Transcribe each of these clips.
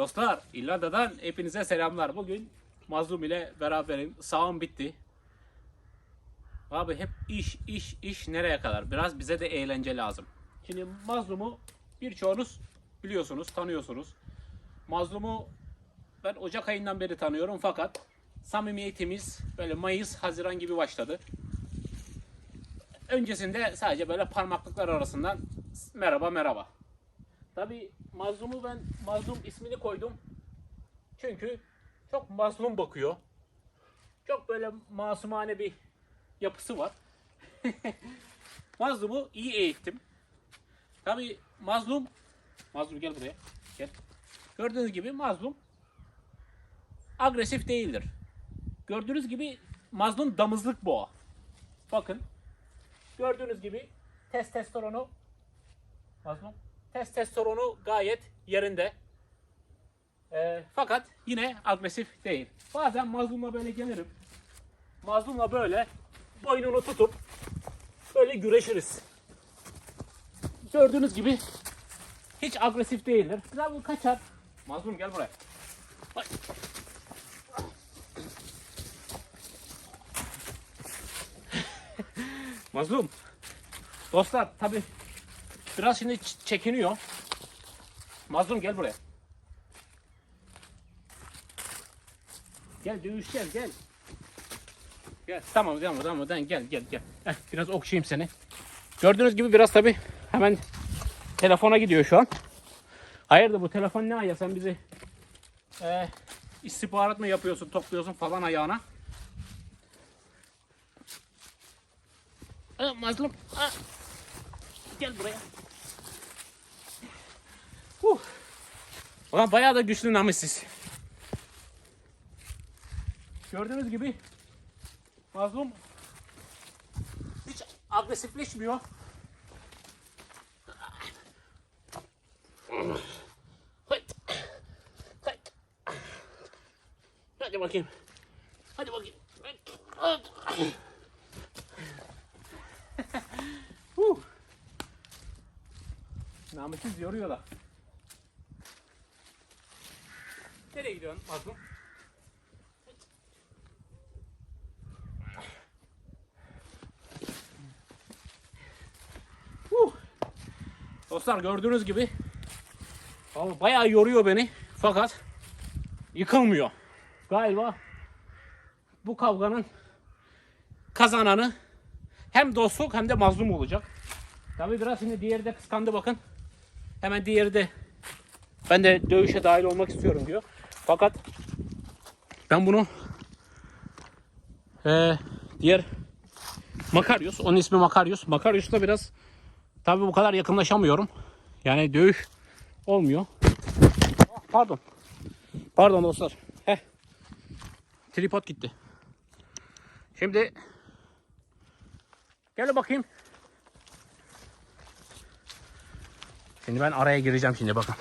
Dostlar İrlanda'dan hepinize selamlar. Bugün Mazlum ile beraberim. Sağım bitti. Abi hep iş iş iş nereye kadar? Biraz bize de eğlence lazım. Şimdi Mazlum'u birçoğunuz biliyorsunuz, tanıyorsunuz. Mazlum'u ben Ocak ayından beri tanıyorum fakat samimiyetimiz böyle Mayıs, Haziran gibi başladı. Öncesinde sadece böyle parmaklıklar arasından merhaba merhaba. Tabi Mazlum'u ben Mazlum ismini koydum. Çünkü çok mazlum bakıyor. Çok böyle masumane bir yapısı var. Mazlum'u iyi eğittim. Tabi Mazlum Mazlum gel buraya. Gel. Gördüğünüz gibi Mazlum agresif değildir. Gördüğünüz gibi Mazlum damızlık boğa. Bakın. Gördüğünüz gibi testosteronu Mazlum testosteronu gayet yerinde. Ee, fakat yine agresif değil. Bazen mazlumla böyle gelirim. Mazlumla böyle boynunu tutup böyle güreşiriz. Gördüğünüz gibi hiç agresif değildir. Biraz bu kaçar. Mazlum gel buraya. Bak. Mazlum. Dostlar tabi biraz şimdi çekiniyor. Mazlum gel buraya. Gel dövüşeceğiz gel. Gel tamam tamam tamam tamam gel gel gel. Heh, biraz okşayayım seni. Gördüğünüz gibi biraz tabi hemen telefona gidiyor şu an. Hayırdır bu telefon ne ayağı sen bizi e, istihbarat mı yapıyorsun topluyorsun falan ayağına. Aa, mazlum. Aa. Gel buraya. Huh. Ulan bayağı da güçlü namussuz. Gördüğünüz gibi mazlum hiç agresifleşmiyor. Hadi bakayım. Hadi bakayım. Hayt. Huh. Namussuz yoruyor da. Nereye gidiyorsun Mazlum? Dostlar gördüğünüz gibi Vallahi bayağı yoruyor beni fakat yıkılmıyor. Galiba bu kavganın kazananı hem dostluk hem de mazlum olacak. Tabi biraz şimdi diğeri de kıskandı bakın. Hemen diğeri de ben de dövüşe dahil olmak istiyorum diyor. Fakat ben bunu eee, diğer Makarios, onun ismi Makarios. Makarios'la biraz tabi bu kadar yakınlaşamıyorum. Yani dövüş olmuyor. Ah, Pardon. Pardon dostlar. Heh. Tripod gitti. Şimdi Gel bakayım. Şimdi ben araya gireceğim şimdi bakın.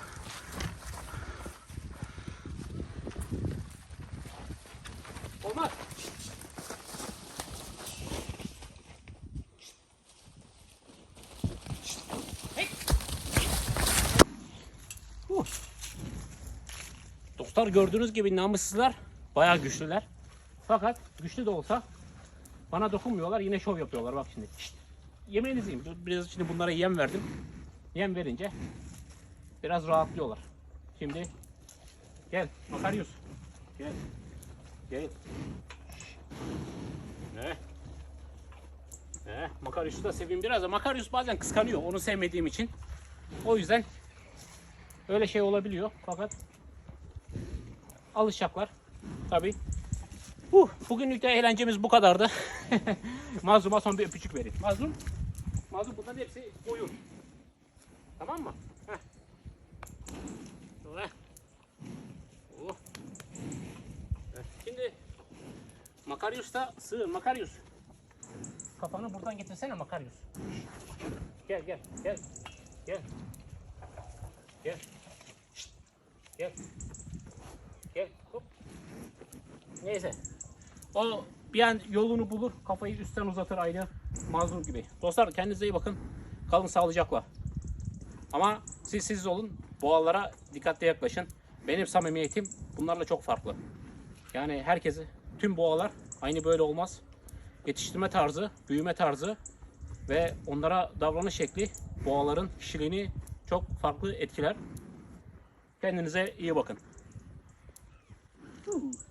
Olmaz. Dostlar gördüğünüz gibi namussuzlar bayağı güçlüler. Fakat güçlü de olsa bana dokunmuyorlar yine şov yapıyorlar bak şimdi. Şşt. Yemeğinizi yiyin. Biraz şimdi bunlara yem verdim. Yem verince biraz rahatlıyorlar. Şimdi gel Makarius. Gel. Gel. Ne? Ne? Makarius'u da seveyim biraz da Makarius bazen kıskanıyor onu sevmediğim için. O yüzden öyle şey olabiliyor fakat alışacaklar. Tabii Uh, bugünlük de eğlencemiz bu kadardı. Mazlum'a son bir öpücük verin. Mazlum, Mazlum bunların hepsi oyun. Tamam mı? Heh. Oh. Evet, Şimdi Makarius da sığın. Makarius. Kafanı buradan getirsene Makarius. Gel gel gel. Gel. Gel. Gel. Gel. Hop. Neyse. O bir an yolunu bulur, kafayı üstten uzatır aynı mazlum gibi. Dostlar kendinize iyi bakın. Kalın sağlıcakla. Ama siz siz olun. Boğalara dikkatli yaklaşın. benim samimiyetim bunlarla çok farklı. Yani herkesi, tüm boğalar aynı böyle olmaz. Yetiştirme tarzı, büyüme tarzı ve onlara davranış şekli boğaların kişiliğini çok farklı etkiler. Kendinize iyi bakın. Ooh.